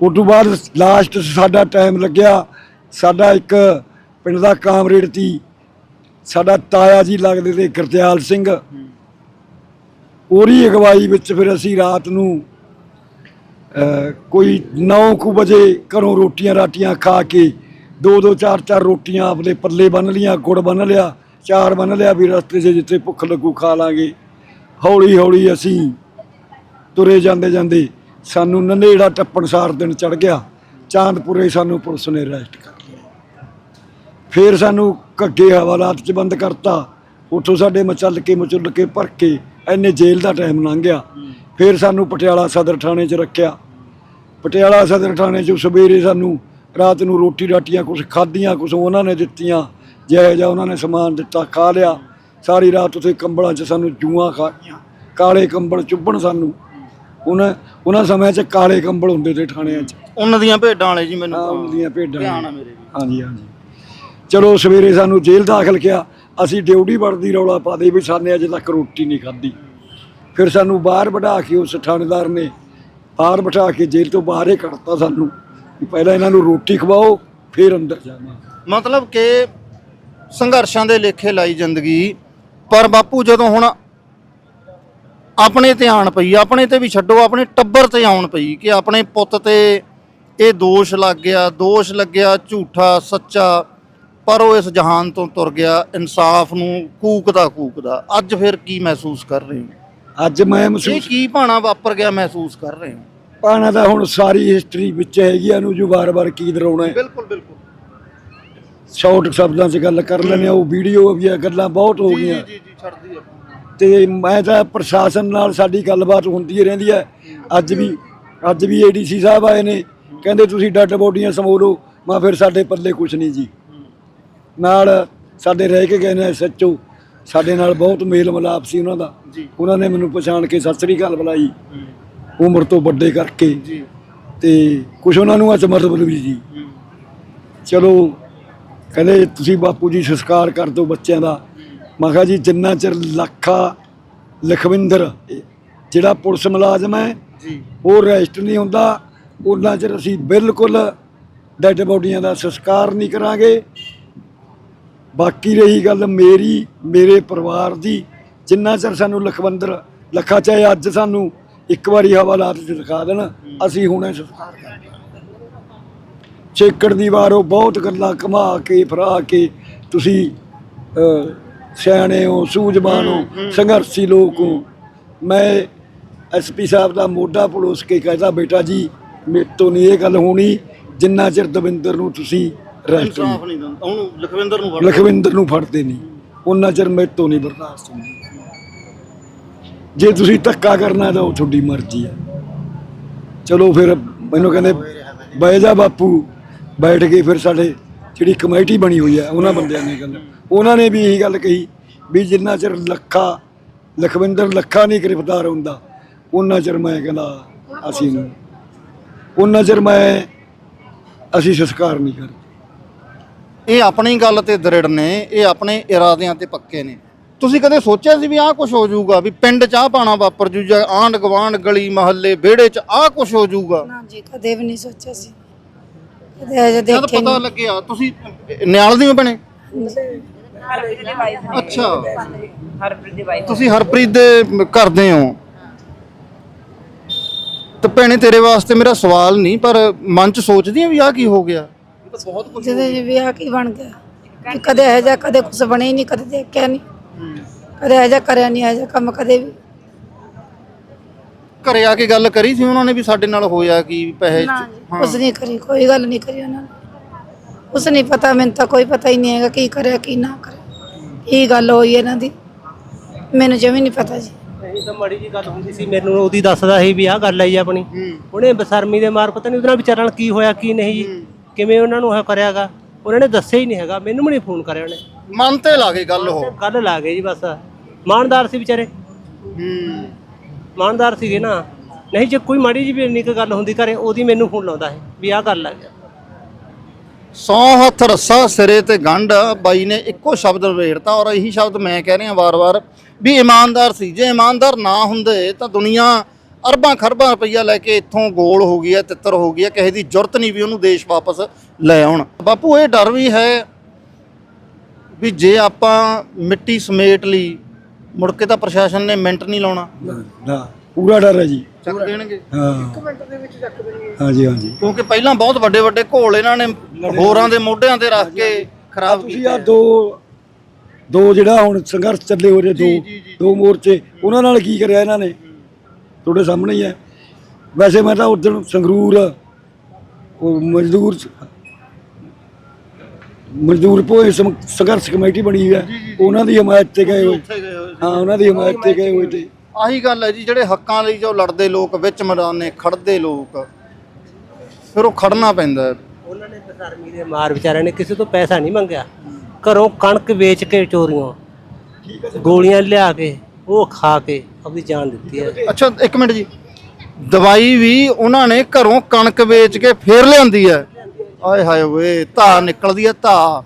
ਉਸ ਤੋਂ ਬਾਅਦ ਲਾਸਟ ਸਾਡਾ ਟਾਈਮ ਲੱਗਿਆ, ਸਾਡਾ ਇੱਕ ਪਿੰਡ ਦਾ ਕਾਮਰੇਡ ਸੀ, ਸਾਡਾ ਤਾਇਆ ਜੀ ਲੱਗਦੇ ਤੇ ਗੁਰਦਿਆਲ ਸਿੰਘ। ਉਹਦੀ ਅਗਵਾਈ ਵਿੱਚ ਫਿਰ ਅਸੀਂ ਰਾਤ ਨੂੰ ਕੋਈ 9 ਕੁ ਵਜੇ ਘਰੋਂ ਰੋਟੀਆਂ ਰਾਟੀਆਂ ਖਾ ਕੇ ਦੋ ਦੋ ਚਾਰ ਚਾਰ ਰੋਟੀਆਂ ਆਪਦੇ ਪੱਲੇ ਬੰਨ ਲੀਆਂ ਗੁੜ ਬੰਨ ਲਿਆ ਚਾਰ ਬੰਨ ਲਿਆ ਵੀ ਰਸਤੇ 'ਚ ਜਿੱਥੇ ਭੁੱਖ ਲੱਗੂ ਖਾ ਲਾਂਗੇ। ਹੌਲੀ ਹੌਲੀ ਅਸੀਂ ਤੁਰੇ ਜਾਂਦੇ ਜਾਂਦੇ ਸਾਨੂੰ ਨੰਨੇੜਾ ਟੱਪਣ ਸਾਰ ਦਿਨ ਚੜ ਗਿਆ। ਚਾਂਦਪੁਰੇ ਸਾਨੂੰ ਪੁਲਿਸ ਨੇ ਅਰੈਸਟ ਕਰ ਲਿਆ। ਫਿਰ ਸਾਨੂੰ ਘੱਗੇ ਹਵਾਲਾਤ 'ਚ ਬੰਦ ਕਰਤਾ। ਉੱਥੋਂ ਸਾਡੇ ਮਚਲ ਕੇ ਮਚੁੱਲ ਕੇ ਭਰ ਕੇ ਐਨੇ ਜੇਲ੍ਹ ਦਾ ਟਾਈਮ ਲੰਘ ਗਿਆ ਫਿਰ ਸਾਨੂੰ ਪਟਿਆਲਾ ਸਦਰ ਥਾਣੇ 'ਚ ਰੱਖਿਆ। ਪਟਿਆਲਾ ਸਦਰ ਥਾਣੇ 'ਚ ਸਵੇਰੇ ਸਾਨੂੰ ਰਾਤ ਨੂੰ ਰੋਟੀ ਰਾਟੀਆਂ ਕੁਝ ਖਾਧੀਆਂ ਕੁਝ ਉਹਨਾਂ ਨੇ ਦਿੱਤੀਆਂ। ਜਿਹੋ ਜਿਹਾ ਉਹਨਾਂ ਨੇ ਸਮਾਨ ਦਿੱਤਾ ਖਾ ਲਿਆ। ਸਾਰੀ ਰਾਤ ਉੱਥੇ ਕੰਬਲਾਂ 'ਚ ਸਾਨੂੰ ਜੂਆਂ ਖਾਈਆਂ ਕਾਲੇ ਕੰਬਲ ਚੁੱਭਣ ਸਾਨੂੰ। ਉਹਨਾਂ ਉਹਨਾਂ ਸਮਿਆਂ 'ਚ ਕਾਲੇ ਕੰਬਲ ਹੁੰਦੇ ਤੇ ਥਾਣਿਆਂ 'ਚ। ਉਹਨਾਂ ਦੀਆਂ ਭੇਡਾਂ ਵਾਲੇ ਜੀ ਮੈਨੂੰ ਆਹ ਉਹਦੀਆਂ ਭੇਡਾਂ ਧਿਆਨ ਆ ਮੇਰੇ ਵੀ ਹਾਂਜੀ ਹਾਂਜੀ। ਚਲੋ ਸਵੇਰੇ ਸਾਨੂੰ ਜੇਲ੍ਹ ਦਾਖਲ ਕਿਹਾ ਅਸੀਂ ਡਿਊਟੀ ਵੜਦੀ ਰੌਲਾ ਪਾ ਦੇ ਵੀ ਸਾਨੇ ਅਜੇ ਤੱਕ ਰੋਟੀ ਨਹੀਂ ਖਾਧੀ। ਫਿਰ ਸਾਨੂੰ ਬਾਹਰ ਬਿਠਾ ਕੇ ਉਸ ਥਾਣੇਦਾਰ ਨੇ ਬਾਹਰ ਬਿਠਾ ਕੇ ਜੇਲ੍ਹ ਤੋਂ ਬਾਹਰ ਹੀ ਕੱਢਤਾ ਸਾਨੂੰ। ਪਹਿਲਾਂ ਇਹਨਾਂ ਨੂੰ ਰੋਟੀ ਖਵਾਓ ਫਿਰ ਅੰਦਰ ਜਾਵਾਂਗੇ। ਮਤਲਬ ਕਿ ਸੰਘਰਸ਼ਾਂ ਦੇ ਲੇਖੇ ਲਾਈ ਜ਼ਿੰਦਗੀ। ਪਰ ਬਾਪੂ ਜਦੋਂ ਹੁਣ ਆਪਣੇ ਤੇ ਆਣ ਪਈ ਆਪਣੇ ਤੇ ਵੀ ਛੱਡੋ ਆਪਣੇ ਟੱਬਰ ਤੇ ਆਉਣ ਪਈ ਕਿ ਆਪਣੇ ਪੁੱਤ ਤੇ ਇਹ ਦੋਸ਼ ਲੱਗ ਗਿਆ ਦੋਸ਼ ਲੱਗਿਆ ਝੂਠਾ ਸੱਚਾ ਪਰ ਉਹ ਇਸ ਜਹਾਨ ਤੋਂ ਤੁਰ ਗਿਆ ਇਨਸਾਫ ਨੂੰ ਕੂਕਦਾ ਕੂਕਦਾ। ਅੱਜ ਫਿਰ ਕੀ ਮਹਿਸੂਸ ਕਰ ਰਹੇ ਹੋ? ਅੱਜ ਮੈਂ ਇਹ ਮਹਿਸੂਸ ਕੀ ਭਾਣਾ ਵਾਪਰ ਗਿਆ ਮਹਿਸੂਸ ਕਰ ਰਹੇ ਹੋ? ਪਾਣਾ ਦਾ ਹੁਣ ਸਾਰੀ ਹਿਸਟਰੀ ਵਿੱਚ ਹੈਗੀ ਆ ਨੂੰ ਜੋ ਵਾਰ-ਵਾਰ ਕੀ ਦਰਾਉਣਾ ਹੈ। ਬਿਲਕੁਲ ਬਿਲਕੁਲ। ਸ਼ਾਰਟ ਸ਼ਬਦਾਂ 'ਚ ਗੱਲ ਕਰ ਲੈਂਦੇ ਆ ਉਹ ਵੀਡੀਓ ਵੀ ਆ, ਗੱਲਾਂ ਬਹੁਤ ਹੋ ਗਈਆਂ। ਜੀ ਜੀ ਛੱਡਦੀ ਆ। ਤੇ ਮੈਂ ਤਾਂ ਪ੍ਰਸ਼ਾਸਨ ਨਾਲ ਸਾਡੀ ਗੱਲਬਾਤ ਹੁੰਦੀ ਰਹਿੰਦੀ ਹੈ। ਅੱਜ ਵੀ ਅੱਜ ਵੀ ਏਡੀਸੀ ਸਾਹਿਬ ਆਏ ਨੇ ਕਹਿੰਦੇ ਤੁਸੀਂ ਡੱਡ ਬੋਡੀਆਂ ਸਮੋਲੋ ਮਾ ਫਿਰ ਸਾਡੇ ਪੱਲੇ ਕੁਛ ਨਹੀਂ ਜੀ। ਨਾਲ ਸਾਡੇ ਰਹਿ ਕੇ ਗਏ ਨੇ ਸੱਚੋ ਸਾਡੇ ਨਾਲ ਬਹੁਤ ਮੇਲ ਮਿਲਾਪ ਸੀ ਉਹਨਾਂ ਦਾ। ਉਹਨਾਂ ਨੇ ਮੈਨੂੰ ਪਛਾਣ ਕੇ ਸਤਿ ਸ੍ਰੀ ਅਕਾਲ ਬੁਲਾਈ। ਉਮਰ ਤੋਂ ਵੱਡੇ ਕਰਕੇ। ਤੇ ਕੁਛ ਉਹਨਾਂ ਨੂੰ ਅਚਮਰਤ ਵੀ ਜੀ। ਚਲੋ ਕਹਿੰਦੇ ਤੁਸੀਂ ਬਾਪੂ ਜੀ ਸੰਸਕਾਰ ਕਰ ਦਿਓ ਬੱਚਿਆਂ ਦਾ। ਮੈਂ ਕਿਹਾ ਜੀ ਜਿੰਨਾ ਚਿਰ ਲੱਖਾ ਲਖਵਿੰਦਰ ਜਿਹੜਾ ਪੁਲਿਸ ਮੁਲਾਜ਼ਮ ਹੈ ਉਹ ਰੈਸਟ ਨਹੀਂ ਹੁੰਦਾ ਉਹਨਾਂ ਚਿਰ ਅਸੀਂ ਬਿਲਕੁਲ ਡੈਡ ਬੋਡੀਆਂ ਦਾ ਸੰਸਕਾਰ ਨਹੀਂ ਕਰਾਂਗੇ। ਬਾਕੀ ਰਹੀ ਗੱਲ ਮੇਰੀ ਮੇਰੇ ਪਰਿਵਾਰ ਦੀ ਜਿੰਨਾ ਚਿਰ ਸਾਨੂੰ ਲਖਵੰਦਰ ਲੱਖਾ ਚਾਹੇ ਅੱਜ ਸਾਨੂੰ ਇੱਕ ਵਾਰੀ ਹਵਾਲਾਤ 'ਚ ਦਿਖਾ ਦੇਣ ਅਸੀਂ ਹੁਣੇ ਸੰਸਕਾਰ ਕਰਾਂਗੇ। ਚੇਕੜ ਦੀ ਵਾਰੋ ਬਹੁਤ ਗੱਲਾਂ ਕਮਾ ਕੇ ਫਰਾ ਕੇ ਤੁਸੀਂ ਸਿਆਣੇ ਹੋ ਸੂਝਵਾਨ ਹੋ ਸੰਘਰਸ਼ੀ ਲੋਕ ਹੋ। ਮੈਂ ਐਸਪੀ ਸਾਹਿਬ ਦਾ ਮੋਢਾ ਪਲੋਸ ਕੇ ਕਹਿੰਦਾ ਬੇਟਾ ਜੀ ਮੇਰੇ ਤੋਂ ਨਹੀਂ ਇਹ ਗੱਲ ਹੋਣੀ ਜਿੰਨਾ ਚਿਰ ਦਵਿੰਦਰ ਨੂੰ ਤੁਸੀਂ ਰੈਸਟ ਨਹੀਂ ਦਿੰਦਾ। ਉਹਨੂੰ ਲਖਵਿੰਦਰ ਨੂੰ ਫੜ ਲਖਵਿੰਦਰ ਨੂੰ ਫੜਦੇ ਨਹੀਂ। ਉਹਨਾਂ ਚਿਰ ਮੇਰੇ ਤੋਂ ਨਹੀਂ ਬਰਦਾਸ਼ਤ ਹੁੰਦੀ। ਜੇ ਤੁਸੀਂ ਧੱਕਾ ਕਰਨਾ ਤਾਂ ਉਹ ਤੁਹਾਡੀ ਮਰਜ਼ੀ ਹੈ। ਚਲੋ ਫਿਰ ਮੈਨੂੰ ਕਹਿੰਦੇ ਬਹਿ ਜਾ ਬਾਪੂ। ਬੈਠ ਕੇ ਫਿਰ ਸਾਡੇ ਜਿਹੜੀ ਕਮੇਟੀ ਬਣੀ ਹੋਈ ਹੈ ਉਹਨਾਂ ਬੰਦਿਆਂ ਨੇ ਗੱਲ ਉਹਨਾਂ ਨੇ ਵੀ ਇਹੀ ਗੱਲ ਕਹੀ ਵੀ ਜਿੰਨਾ ਚਿਰ ਲੱਖਾ ਲਖਵਿੰਦਰ ਲੱਖਾ ਨਹੀਂ ਗ੍ਰਿਫਤਾਰ ਹੁੰਦਾ ਉਹਨਾਂ ਚਿਰ ਮੈਂ ਕਹਿੰਦਾ ਅਸੀਂ ਉਹਨਾਂ ਚਿਰ ਮੈਂ ਅਸੀਂ ਸੰਸਕਾਰ ਨਹੀਂ ਕਰਦੇ। ਇਹ ਆਪਣੀ ਗੱਲ ਤੇ ਦ੍ਰਿੜ ਨੇ ਇਹ ਆਪਣੇ ਇਰਾਦਿਆਂ ਤੇ ਪੱਕੇ ਨੇ। ਤੁਸੀਂ ਕਦੇ ਸੋਚਿਆ ਸੀ ਵੀ ਆਹ ਕੁਝ ਹੋ ਜਾਊਗਾ ਵੀ ਪਿੰਡ ਚ ਆਹ ਪਾਣਾ ਵਾਪਰ ਜੂ ਜਾਂ ਆਂਢ ਗਵਾਂਢ ਗਲੀ ਮਹੱਲੇ ਵਿਹੜੇ ਚ ਆਹ ਕੁਝ ਹੋ ਜਾਊਗਾ? ਨਾ ਜੀ ਕਦੇ ਵੀ ਨਹੀਂ ਸੋਚਿਆ ਸੀ। ਕਦੇ ਅਜੇ ਜਦ ਦੇਖੇ ਪਤਾ ਨਹੀਂ। ਲੱਗਿਆ ਤੁਸੀਂ ਨਿਆਲ ਦੀ ਬਣੇ ਅੱਛਾ। ਹਰਪ੍ਰੀਤ ਦੀ ਵਾਈਫ ਤੁਸੀਂ ਹਰਪ੍ਰੀਤ ਦੇ ਕਰਦੇ ਹੋ। ਤੇ ਭੈਣੇ ਤੇਰੇ ਵਾਸਤੇ ਮੇਰਾ ਸਵਾਲ ਨਹੀਂ ਪਰ ਮਨ ਚ ਸੋਚਦੀ ਆ ਵੀ ਆਹ ਕੀ ਹੋ ਗਿਆ? ਇਹ ਤਾਂ ਬਹੁਤ ਕੁਝ ਜਿਹਦੇ ਜੀ ਵਿਆਹ ਕੀ ਬਣ ਗਿਆ? ਕਿ ਕਦੇ ਇਹ ਜਾ ਕਦੇ ਕੁਝ ਬਣੇ ਹੀ ਨਹੀਂ ਕਦੇ ਦੇਖਿਆ ਨਹੀਂ। ਕਦੇ ਇਹ ਜਾ ਕਰਿਆ ਨਹੀਂ ਇਹ ਜਾ ਕੰਮ ਕਦੇ ਵੀ। ਘਰੇ ਆ ਕੇ ਗੱਲ ਕਰੀ ਸੀ ਉਹਨਾਂ ਨੇ ਵੀ ਸਾਡੇ ਨਾਲ ਹੋਇਆ ਕੀ ਪੈਸੇ ਨਾ ਜੀ ਕੁਝ ਨਹੀਂ ਕਰੀ ਕੋਈ ਗੱਲ ਨਹੀਂ ਕਰੀ ਉਹਨਾਂ ਨੇ। ਉਸ ਨਹੀਂ ਪਤਾ ਮੈਨੂੰ ਤਾਂ ਕੋਈ ਪਤਾ ਹੀ ਨਹੀਂ ਹੈਗਾ ਕੀ ਕਰਿਆ ਕੀ ਨਾ ਕਰਿਆ। ਕੀ ਗੱਲ ਹੋਈ ਇਹਨਾਂ ਦੀ ਮੈਨੂੰ ਜਮੀ ਨਹੀਂ ਪਤਾ ਜੀ। ਨਹੀਂ ਤਾਂ ਮਾੜੀ ਜੀ ਗੱਲ ਹੁੰਦੀ ਸੀ ਮੈਨੂੰ ਉਹਦੀ ਦੱਸਦਾ ਸੀ ਵੀ ਆਹ ਗੱਲ ਆਈ ਆਪਣੀ। ਉਹਨੇ ਬਸਰਮੀ ਦੇ ਮਾਰ ਪਤਾ ਨਹੀਂ ਉਹਦੇ ਨਾਲ ਵਿਚਾਰਾਂ ਨਾਲ ਕੀ ਹੋਇਆ ਕੀ ਨਹੀਂ ਜੀ? ਕਿਵੇਂ ਉਹਨਾਂ ਨੂੰ ਇਹ ਕਰਿਆਗਾ? ਉਹਨਾਂ ਨੇ ਦੱਸਿਆ ਹੀ ਨਹੀਂ ਹੈਗਾ ਮੈਨੂੰ ਵੀ ਨਹੀਂ ਫੋਨ ਕਰਿਆ ਉਹਨੇ। ਮਨ ਤੇ ਲਾ ਕੇ ਗੱਲ ਉਹ। ਗੱਲ ਲਾ ਗਏ ਜੀ ਬਸ। ਇਮਾਨਦਾਰ ਸੀ ਵਿਚਾਰੇ। ਹੂੰ। ਇਮਾਨਦਾਰ ਸੀਗੇ ਨਾ, ਨਹੀਂ ਜੇ ਕੋਈ ਮਾੜੀ ਜੀ ਵੀ ਇੰਨੀ ਕੁ ਗੱਲ ਹੁੰਦੀ ਘਰੇ, ਉਹਦੀ ਮੈਨੂੰ ਫੋਨ ਲਾਉਂਦਾ ਹੈ ਵੀ ਆਹ ਗੱਲ ਆ ਗਿਆ। ਸੌ ਹੱਥ ਰੱਸਾ ਸਿਰੇ ਤੇ ਗੰਢ, ਬਾਈ ਨੇ ਇੱਕੋ ਸ਼ਬਦ ਰੇੜਤਾ ਔਰ ਇਹੀ ਸ਼ਬਦ ਮੈਂ ਕਹਿ ਰਿਹਾ ਵਾਰ-ਵਾਰ ਵੀ ਇਮਾਨਦਾਰ ਸੀ। ਜੇ ਇਮਾਨਦਾਰ ਨਾ ਹੁੰਦੇ ਤਾਂ ਦੁਨੀਆ ਅਰਬਾਂ ਖਰਬਾਂ ਰੁਪਈਆ ਲੈ ਕੇ ਇੱਥੋਂ ਗੋਲ ਹੋ ਗਈ ਹੈ, ਤਿੱਤਰ ਹੋ ਗਈ ਹੈ, ਕਿਸੇ ਦੀ ਜ਼ਰੂਰਤ ਨਹੀਂ ਵੀ ਉਹਨੂੰ ਦੇਸ਼ ਵਾਪਸ ਲੈ ਆਉਣ। ਬਾਪੂ, ਇਹ ਡਰ ਵੀ ਹੈ ਵੀ ਜੇ ਆਪਾਂ ਮਿੱਟੀ ਸਮੇਟ ਲਈ ਮੁੜ ਕੇ ਤਾਂ ਪ੍ਰਸ਼ਾਸਨ ਨੇ ਮਿੰਟ ਨਹੀਂ ਲਾਉਣਾ। ਨਾ ਪੂਰਾ ਡਰ ਹੈ ਜੀ। ਚੱਕ ਦੇਣਗੇ। ਹਾਂ। ਹਾਂਜੀ ਹਾਂਜੀ। ਕਿਉਂਕਿ ਪਹਿਲਾਂ ਬਹੁਤ ਵੱਡੇ ਵੱਡੇ ਘੋਲ ਇਹਨਾਂ ਨੇ ਹੋਰਾਂ ਦੇ ਮੋਢਿਆਂ ਤੇ ਰੱਖ ਕੇ ਖਰਾਬ ਤੁਸੀਂ ਆ ਦੋ ਦੋ ਜਿਹੜਾ ਹੁਣ ਸੰਘਰਸ਼ ਚੱਲੇ ਹੋ ਰਹੇ ਦੋ ਦੋ ਮੋਰਚੇ ਉਹਨਾਂ ਨਾਲ ਕੀ ਕਰਿਆ ਇਹਨਾਂ ਨੇ? ਤੁਹਾਡੇ ਸਾਹਮਣੇ ਹੀ ਹੈ। ਵੈਸੇ ਮੈਂ ਤਾਂ ਉਦੋਂ ਸੰਗਰੂਰ ਉਹ ਮਜ਼ਦੂਰ ਮਜ਼ਦੂਰ ਭੋਏ ਸੰਘਰਸ਼ ਕਮੇਟੀ ਬਣੀ ਹੈ। ਉਹਨਾਂ ਦੀ ਹਮਾਇਤ ਤੇ ਗਏ ਹੋਏ। ਹਾਂ ਉਹਨਾਂ ਦੀ ਹਮਾਇਤ ਤੇ ਗਏ ਹੋਏ ਤੇ ਆਹੀ ਗੱਲ ਹੈ ਜੀ ਜਿਹੜੇ ਹੱਕਾਂ ਲਈ ਜੋ ਲੜਦੇ ਲੋਕ ਵਿੱਚ ਮੈਦਾਨੇ ਖੜਦੇ ਲੋਕ ਫਿਰ ਉਹ ਖੜਨਾ ਪੈਂਦਾ ਹੈ। ਉਹਨਾਂ ਨੇ ਬਸਰਮੀ ਦੇ ਮਾਰ ਵਿਚਾਰਿਆਂ ਨੇ ਕਿਸੇ ਤੋਂ ਪੈਸਾ ਨਹੀਂ ਮੰਗਿਆ। ਘਰੋਂ ਕਣਕ ਵੇਚ ਕੇ ਚੋਰੀਆਂ ਗੋਲੀਆਂ ਲਿਆ ਕੇ ਉਹ ਖਾ ਕੇ ਆਪਣੀ ਜਾਨ ਦਿੱਤੀ ਹੈ। ਅੱਛਾ ਇੱਕ ਮਿੰਟ ਜੀ। ਦਵਾਈ ਵੀ ਉਹਨਾਂ ਨੇ ਘਰੋਂ ਕਣਕ ਵੇਚ ਕੇ ਫੇਰ ਲਿਆਂਦੀ ਹੈ। ਆਏ ਹਾਏ ਓਏ ਧਾ ਨਿਕਲਦੀ ਹੈ ਧਾ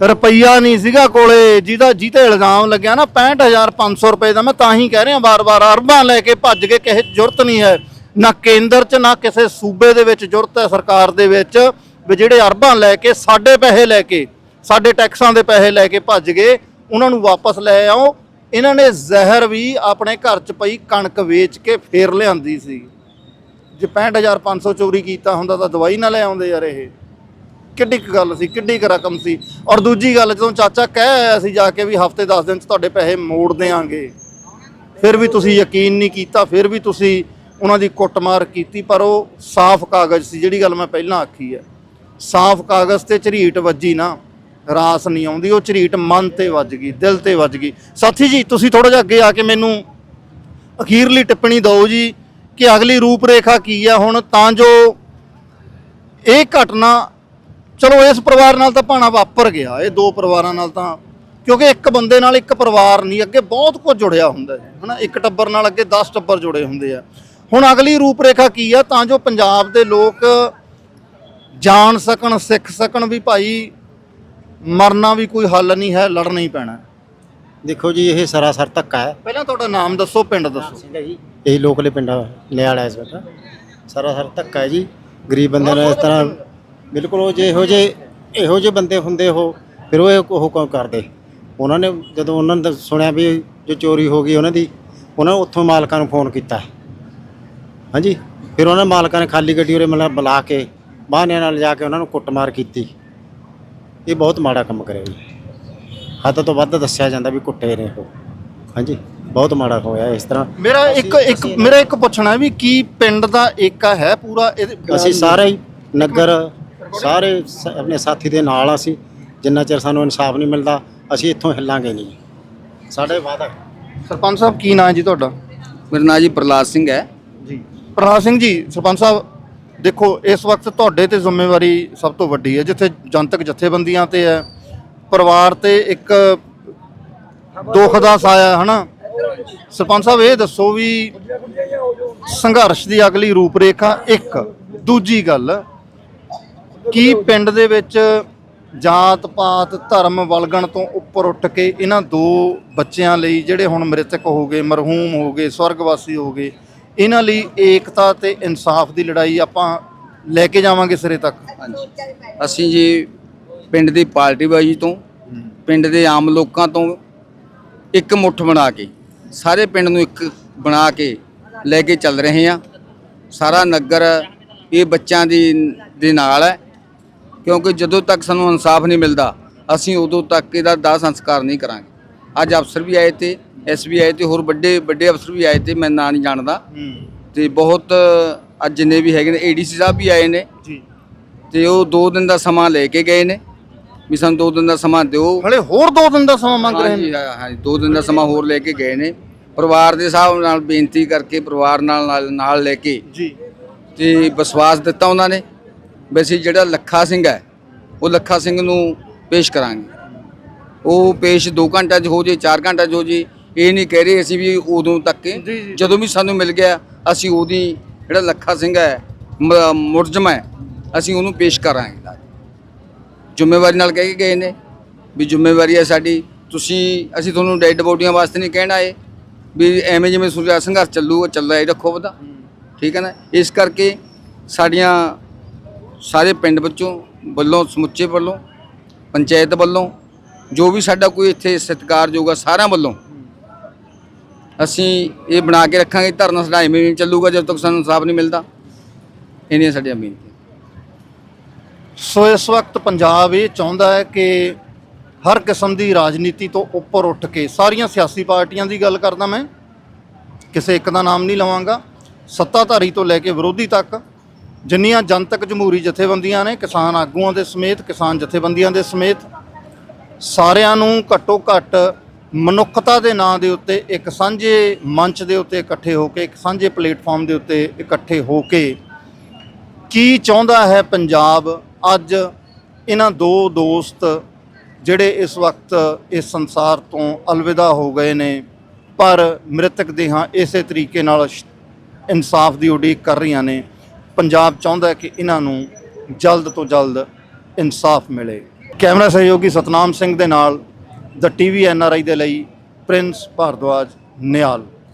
ਰੁਪਈਆ ਨਹੀਂ ਸੀਗਾ ਕੋਲੇ, ਜਿਹਦਾ ਜਿਹਤੇ ਇਲਜ਼ਾਮ ਲੱਗਿਆ ਨਾ 65500 ਰੁਪਏ ਦਾ, ਮੈਂ ਤਾਂ ਹੀ ਕਹਿ ਰਿਹਾ ਬਾਰ-ਬਾਰ ਅਰਬਾਂ ਲੈ ਕੇ ਭੱਜ ਕੇ ਕਿਸੇ ਜ਼ਰੂਰਤ ਨਹੀਂ ਹੈ। ਨਾ ਕੇਂਦਰ 'ਚ, ਨਾ ਕਿਸੇ ਸੂਬੇ ਦੇ ਵਿੱਚ ਜ਼ਰੂਰਤ ਹੈ ਸਰਕਾਰ ਦੇ ਵਿੱਚ, ਵੀ ਜਿਹੜੇ ਅਰਬਾਂ ਲੈ ਕੇ, ਸਾਡੇ ਪੈਸੇ ਲੈ ਕੇ, ਸਾਡੇ ਟੈਕਸਾਂ ਦੇ ਪੈਸੇ ਲੈ ਕੇ ਭੱਜ ਗਏ, ਉਹਨਾਂ ਨੂੰ ਵਾਪਸ ਲੈ ਆਓ। ਇਹਨਾਂ ਨੇ ਜ਼ਹਿਰ ਵੀ ਆਪਣੇ ਘਰ 'ਚ ਪਈ, ਕਣਕ ਵੇਚ ਕੇ ਫੇਰ ਲਿਆਂਦੀ ਸੀ। ਜੇ 65500 ਚੋਰੀ ਕੀਤਾ ਹੁੰਦਾ ਤਾਂ ਦਵਾਈ ਨਾ ਲੈ ਆਉਂਦੇ ਯਾਰ ਇਹ। ਕਿੱਡੀ ਕੁ ਗੱਲ ਸੀ, ਕਿੱਡੀ ਕੁ ਰਕਮ ਸੀ। ਔਰ ਦੂਜੀ ਗੱਲ, ਜਦੋਂ ਚਾਚਾ ਕਹਿ ਆਇਆ ਸੀ ਜਾ ਕੇ ਵੀ ਹਫ਼ਤੇ 10 ਦਿਨ 'ਚ ਤੁਹਾਡੇ ਪੈਸੇ ਮੋੜ ਦੇਾਂਗੇ ਫਿਰ ਵੀ ਤੁਸੀਂ ਯਕੀਨ ਨਹੀਂ ਕੀਤਾ, ਫਿਰ ਵੀ ਤੁਸੀਂ ਉਹਨਾਂ ਦੀ ਕੁੱਟਮਾਰ ਕੀਤੀ, ਪਰ ਉਹ ਸਾਫ਼ ਕਾਗਜ਼ ਸੀ, ਜਿਹੜੀ ਗੱਲ ਮੈਂ ਪਹਿਲਾਂ ਆਖੀ ਹੈ। ਸਾਫ਼ ਕਾਗਜ਼ ਤੇ ਝਰੀਟ ਵੱਜੀ ਨਾ, ਰਾਸ ਨਹੀਂ ਆਉਂਦੀ, ਉਹ ਝਰੀਟ ਮਨ ਤੇ ਵੱਜ ਗਈ, ਦਿਲ ਤੇ ਵੱਜ ਗਈ। ਸਾਥੀ ਜੀ, ਤੁਸੀਂ ਥੋੜਾ ਜਿਹਾ ਅੱਗੇ ਆ ਕੇ ਮੈਨੂੰ ਅਖੀਰਲੀ ਟਿੱਪਣੀ ਦਿਓ ਜੀ ਕਿ ਅਗਲੀ ਰੂਪ ਰੇਖਾ ਕੀ ਹੈ ਹੁਣ, ਤਾਂ ਜੋ ਇਹ ਘਟਨਾ ਚਲੋ ਇਸ ਪਰਿਵਾਰ ਨਾਲ ਤਾਂ ਭਾਣਾ ਵਾਪਰ ਗਿਆ ਇਹ ਦੋ ਪਰਿਵਾਰਾਂ ਨਾਲ ਤਾਂ। ਕਿਉਂਕਿ ਇੱਕ ਬੰਦੇ ਨਾਲ ਇੱਕ ਪਰਿਵਾਰ ਨਹੀਂ ਅੱਗੇ ਬਹੁਤ ਕੁਝ ਜੁੜਿਆ ਹੁੰਦਾ ਹੈ ਹਨਾ? ਇੱਕ ਟੱਬਰ ਨਾਲ ਅੱਗੇ 10 ਟੱਬਰ ਜੁੜੇ ਹੁੰਦੇ ਆ। ਹੁਣ ਅਗਲੀ ਰੂਪਰੇਖਾ ਕੀ ਆ? ਤਾਂ ਜੋ ਪੰਜਾਬ ਦੇ ਲੋਕ ਜਾਣ ਸਕਣ ਸਿੱਖ ਸਕਣ ਵੀ ਭਾਈ ਮਰਨਾ ਵੀ ਕੋਈ ਹੱਲ ਨਹੀਂ ਹੈ ਲੜਨਾ ਹੀ ਪੈਣਾ। ਦੇਖੋ ਜੀ ਇਹ ਸਰਾਸਰ ਧੱਕਾ ਹੈ। ਪਹਿਲਾਂ ਤੁਹਾਡਾ ਨਾਮ ਦੱਸੋ ਪਿੰਡ ਦੱਸੋ। ਇਹ ਲੋਕਲੇ ਪਿੰਡ ਨਿਆਲਾ ਇਸ ਵਕਤ ਸਰਾਸਰ ਧੱਕਾ ਹੈ ਜੀ ਗਰੀਬ ਬੰਦੇ ਨਾਲ ਇਸ ਤਰ੍ਹਾਂ ਬਿਲਕੁਲ ਉਹ ਜੇ ਇਹੋ ਜੇ ਇਹੋ ਜਿਹੇ ਬੰਦੇ ਹੁੰਦੇ ਉਹ ਫਿਰ ਉਹ ਇਹ- ਉਹ ਕਿਉਂ ਕਰਦੇ? ਉਹਨਾਂ ਨੇ ਜਦੋਂ ਉਹਨਾਂ ਨੇ ਸੁਣਿਆ ਵੀ ਜੋ ਚੋਰੀ ਹੋ ਗਈ ਉਹਨਾਂ ਦੀ ਉਹਨਾਂ ਨੇ ਉੱਥੋਂ ਮਾਲਕਾਂ ਨੂੰ ਫੋਨ ਕੀਤਾ। ਹਾਂਜੀ? ਫਿਰ ਉਹਨਾਂ ਮਾਲਕਾਂ ਨੇ ਖਾਲੀ ਗੱਡੀ ਉਰੇ ਮਤਲਬ ਬੁਲਾ ਕੇ ਬਹਾਨਿਆਂ ਨਾਲ ਜਾ ਕੇ ਉਹਨਾਂ ਨੂੰ ਕੁੱਟਮਾਰ ਕੀਤੀ। ਇਹ ਬਹੁਤ ਮਾੜਾ ਕੰਮ ਕਰਿਆ ਜੀ। ਹੱਦ ਤੋਂ ਵੱਧ ਦੱਸਿਆ ਜਾਂਦਾ ਵੀ ਕੁੱਟੇ ਨੇ ਉਹ। ਹਾਂਜੀ? ਬਹੁਤ ਮਾੜਾ ਹੋਇਆ ਇਸ ਤਰ੍ਹਾਂ। ਮੇਰਾ ਇੱਕ ਇੱਕ ਮੇਰਾ ਇੱਕ ਪੁੱਛਣਾ ਹੈ ਵੀ ਕੀ ਪਿੰਡ ਦਾ ਏਕਾ ਹੈ ਪੂਰਾ? ਅਸੀਂ ਸਾਰੇ ਹੀ ਨਗਰ ਸਾਰੇ ਸ- ਆਪਣੇ ਸਾਥੀ ਦੇ ਨਾਲ ਹਾਂ ਅਸੀਂ ਜਿੰਨਾ ਚਿਰ ਸਾਨੂੰ ਇਨਸਾਫ ਨਹੀਂ ਮਿਲਦਾ ਅਸੀਂ ਇੱਥੋਂ ਹਿੱਲਾਂਗੇ ਨਹੀਂ। ਸਾਡੇ ਵਾਅਦਾ ਸਰਪੰਚ ਸਾਹਿਬ ਕੀ ਨਾਂ ਹੈ ਜੀ ਤੁਹਾਡਾ? ਮੇਰਾ ਨਾਂ ਜੀ ਪ੍ਰਲਾਦ ਸਿੰਘ ਹੈ। ਜੀ। ਪ੍ਰਹਾਰ ਸਿੰਘ ਜੀ ਸਰਪੰਚ ਸਾਹਿਬ ਦੇਖੋ ਇਸ ਵਕਤ ਤੁਹਾਡੇ ਤੇ ਜ਼ਿੰਮੇਵਾਰੀ ਸਭ ਤੋਂ ਵੱਡੀ ਹੈ ਜਿੱਥੇ ਜਨਤਕ ਜਥੇਬੰਦੀਆਂ ਤੇ ਹੈ। ਪਰਿਵਾਰ ਤੇ ਇੱਕ ਦੁੱਖ ਦਾ ਸਾਇਆ ਹੈ ਹਨਾ? ਸਰਪੰਚ ਸਾਹਿਬ ਇਹ ਦੱਸੋ ਵੀ ਸੰਘਰਸ਼ ਦੀ ਅਗਲੀ ਰੂਪਰੇਖਾ ਇੱਕ ਦੂਜੀ ਗੱਲ ਕੀ ਪਿੰਡ ਦੇ ਵਿੱਚ ਜਾਤ ਪਾਤ ਧਰਮ ਵਲਗਣ ਤੋਂ ਉੱਪਰ ਉੱਠ ਕੇ ਇਹਨਾਂ ਦੋ ਬੱਚਿਆਂ ਲਈ ਜਿਹੜੇ ਹੁਣ ਮ੍ਰਿਤਕ ਹੋ ਗਏ ਮਰਹੂਮ ਹੋ ਗਏ ਸਵਰਗਵਾਸੀ ਹੋ ਗਏ ਇਹਨਾਂ ਲਈ ਏਕਤਾ ਤੇ ਇਨਸਾਫ ਦੀ ਲੜਾਈ ਆਪਾਂ ਲੈ ਕੇ ਜਾਵਾਂਗੇ ਸਿਰੇ ਤੱਕ? ਅਸੀਂ ਜੀ ਪਿੰਡ ਦੀ ਪਾਰਟੀ ਬਾਜੀ ਤੋਂ ਪਿੰਡ ਦੇ ਆਮ ਲੋਕਾਂ ਤੋਂ ਇੱਕ ਮੁੱਠ ਬਣਾ ਕੇ ਸਾਰੇ ਪਿੰਡ ਨੂੰ ਇੱਕ ਬਣਾ ਕੇ ਲੈ ਕੇ ਚੱਲ ਰਹੇ ਹਾਂ। ਸਾਰਾ ਨਗਰ ਇਹ ਬੱਚਿਆਂ ਦੀ ਦੇ ਨਾਲ ਹੈ। ਕਿਉਂਕਿ ਜਦੋਂ ਤੱਕ ਸਾਨੂੰ ਇਨਸਾਫ ਨਹੀਂ ਮਿਲਦਾ ਅਸੀਂ ਉਦੋਂ ਤੱਕ ਇਹਦਾ ਦਾਹ ਸੰਸਕਾਰ ਨਹੀਂ ਕਰਾਂਗੇ। ਅੱਜ ਅਫਸਰ ਵੀ ਆਏ ਤੇ ਐਸ ਵੀ ਆਏ ਤੇ ਹੋਰ ਵੱਡੇ ਵੱਡੇ ਅਫਸਰ ਵੀ ਆਏ ਤੇ ਮੈਂ ਨਾਂ ਨਹੀਂ ਜਾਣਦਾ। ਤੇ ਬਹੁਤ ਅੱਜ ਜਿੰਨੇ ਵੀ ਹੈਗੇ ਨੇ ਏਡੀਸੀ ਸਾਹਿਬ ਵੀ ਆਏ ਨੇ। ਜੀ। ਤੇ ਉਹ 2 ਦਿਨ ਦਾ ਸਮਾਂ ਲੈ ਕੇ ਗਏ ਨੇ। ਵੀ ਸਾਨੂੰ 2 ਦਿਨ ਦਾ ਸਮਾਂ ਦਿਓ। ਹਲੇ ਹੋਰ ਦੋ ਦਿਨ ਦਾ ਸਮਾਂ ਮੰਗ ਰਹੇ ਨੇ? ਹਾਂਜੀ 2 ਦਿਨ ਦਾ ਸਮਾਂ ਹੋਰ ਲੈ ਕੇ ਗਏ ਨੇ। ਪਰਿਵਾਰ ਦੇ ਹਿਸਾਬ ਨਾਲ ਬੇਨਤੀ ਕਰਕੇ ਪਰਿਵਾਰ ਨਾਲ ਨਾਲ ਨਾਲ ਲੈ ਕੇ ਜੀ। ਤੇ ਵਿਸ਼ਵਾਸ ਦਿੱਤਾ ਉਹਨਾਂ ਨੇ। ਵੈਸੇ ਜਿਹੜਾ ਲੱਖਾ ਸਿੰਘ ਹੈ ਉਹ ਲੱਖਾ ਸਿੰਘ ਨੂੰ ਪੇਸ਼ ਕਰਾਂਗੇ। ਉਹ ਪੇਸ਼ 2 ਘੰਟਿਆਂ 'ਚ ਹੋ ਜੇ 4 ਘੰਟਿਆਂ 'ਚ ਹੋ ਜੇ ਇਹ ਨਹੀਂ ਕਹਿ ਰਹੇ ਅਸੀਂ ਵੀ ਉਦੋਂ ਤੱਕ। ਜਦੋਂ ਵੀ ਸਾਨੂੰ ਮਿਲ ਗਿਆ ਅਸੀਂ ਉਹਦੀ ਜਿਹੜਾ ਲੱਖਾ ਸਿੰਘ ਹੈ ਮ- ਮੁਲਜ਼ਮ ਹੈ ਅਸੀਂ ਉਹਨੂੰ ਪੇਸ਼ ਕਰਾਂਗੇ। ਜ਼ਿੰਮੇਵਾਰੀ ਨਾਲ ਕਹਿ ਕੇ ਗਏ ਨੇ ਵੀ ਜ਼ਿੰਮੇਵਾਰੀ ਹੈ ਸਾਡੀ। ਤੁਸੀਂ ਅਸੀਂ ਤੁਹਾਨੂੰ ਡੈੱਡ ਬੋਡੀਆਂ ਵਾਸਤੇ ਨਹੀਂ ਕਹਿਣਾ ਏ ਵੀ ਐਵੇਂ ਜਿਵੇਂ ਸੁਰਿਆ ਸੰਘਰਸ਼ ਚੱਲੂਗਾ ਚੱਲਦਾ ਹੀ ਰੱਖੋ ਉਹਦਾ ਠੀਕ ਹੈ ਨਾ? ਇਸ ਕਰਕੇ ਸਾਡੀਆਂ ਸਾਰੇ ਪਿੰਡ ਵਿੱਚੋਂ ਵੱਲੋਂ, ਸਮੁੱਚੇ ਵੱਲੋਂ, ਪੰਚਾਇਤ ਵੱਲੋਂ, ਜੋ ਵੀ ਸਾਡਾ ਕੋਈ ਇੱਥੇ ਸਤਿਕਾਰਯੋਗ ਆ, ਸਾਰਿਆਂ ਵੱਲੋਂ ਅਸੀਂ ਇਹ ਬਣਾ ਕੇ ਰੱਖਾਂਗੇ, ਧਰਨਾ ਸਾਡਾ ਐਵੇਂ ਨਹੀਂ ਚੱਲੂਗਾ, ਜਦੋਂ ਤੱਕ ਸਾਨੂੰ ਇਨਸਾਫ ਨਹੀਂ ਮਿਲਦਾ। ਇੰਨੀਆਂ ਸਾਡੀਆਂ ਬੇਨਤੀਆਂ। ਸੋ ਇਸ ਵਕਤ ਪੰਜਾਬ ਇਹ ਚਾਹੁੰਦਾ ਹੈ ਕਿ ਹਰ ਕਿਸਮ ਦੀ ਰਾਜਨੀਤੀ ਤੋਂ ਉੱਪਰ ਉੱਠ ਕੇ, ਸਾਰੀਆਂ ਸਿਆਸੀ ਪਾਰਟੀਆਂ ਦੀ ਗੱਲ ਕਰਦਾ ਮੈਂ, ਕਿਸੇ ਇੱਕ ਦਾ ਨਾਮ ਨਹੀਂ ਲਵਾਂਗਾ, ਸੱਤਾਧਾਰੀ ਤੋਂ ਲੈ ਕੇ ਵਿਰੋਧੀ ਤੱਕ ਜਿੰਨੀਆਂ ਜਨਤਕ ਜਮਹੂਰੀ ਜਥੇਬੰਦੀਆਂ ਨੇ, ਕਿਸਾਨ ਆਗੂਆਂ ਦੇ ਸਮੇਤ, ਕਿਸਾਨ ਜਥੇਬੰਦੀਆਂ ਦੇ ਸਮੇਤ, ਸਾਰਿਆਂ ਨੂੰ ਘੱਟੋ ਘੱਟ ਮਨੁੱਖਤਾ ਦੇ ਨਾਂ ਦੇ ਉੱਤੇ, ਇੱਕ ਸਾਂਝੇ ਮੰਚ ਦੇ ਉੱਤੇ ਇਕੱਠੇ ਹੋ ਕੇ, ਇੱਕ ਸਾਂਝੇ ਪਲੇਟਫਾਰਮ ਦੇ ਉੱਤੇ ਇਕੱਠੇ ਹੋ ਕੇ ਕੀ ਚਾਹੁੰਦਾ ਹੈ ਪੰਜਾਬ? ਅੱਜ ਇਹਨਾਂ ਦੋ ਦੋਸਤ ਜਿਹੜੇ ਇਸ ਵਕਤ ਇਸ ਸੰਸਾਰ ਤੋਂ ਅਲਵਿਦਾ ਹੋ ਗਏ ਨੇ, ਪਰ ਮ੍ਰਿਤਕ ਦੇਹਾਂ ਇਸੇ ਤਰੀਕੇ ਨਾਲ ਇਨਸਾਫ ਦੀ ਉਡੀਕ ਕਰ ਰਹੀਆਂ ਨੇ। ਪੰਜਾਬ ਚਾਹੁੰਦਾ ਹੈ ਕਿ ਇਹਨਾਂ ਨੂੰ ਜਲਦ ਤੋਂ ਜਲਦ ਇਨਸਾਫ ਮਿਲੇ। ਕੈਮਰਾ ਸਹਿਯੋਗੀ ਸਤਨਾਮ ਸਿੰਘ ਦੇ ਨਾਲ ਦ ਟੀਵੀ ਐਨਆਰਆਈ ਦੇ ਲਈ ਪ੍ਰਿੰਸ ਭਾਰਦਵਾਜ ਨਿਹਾਲ।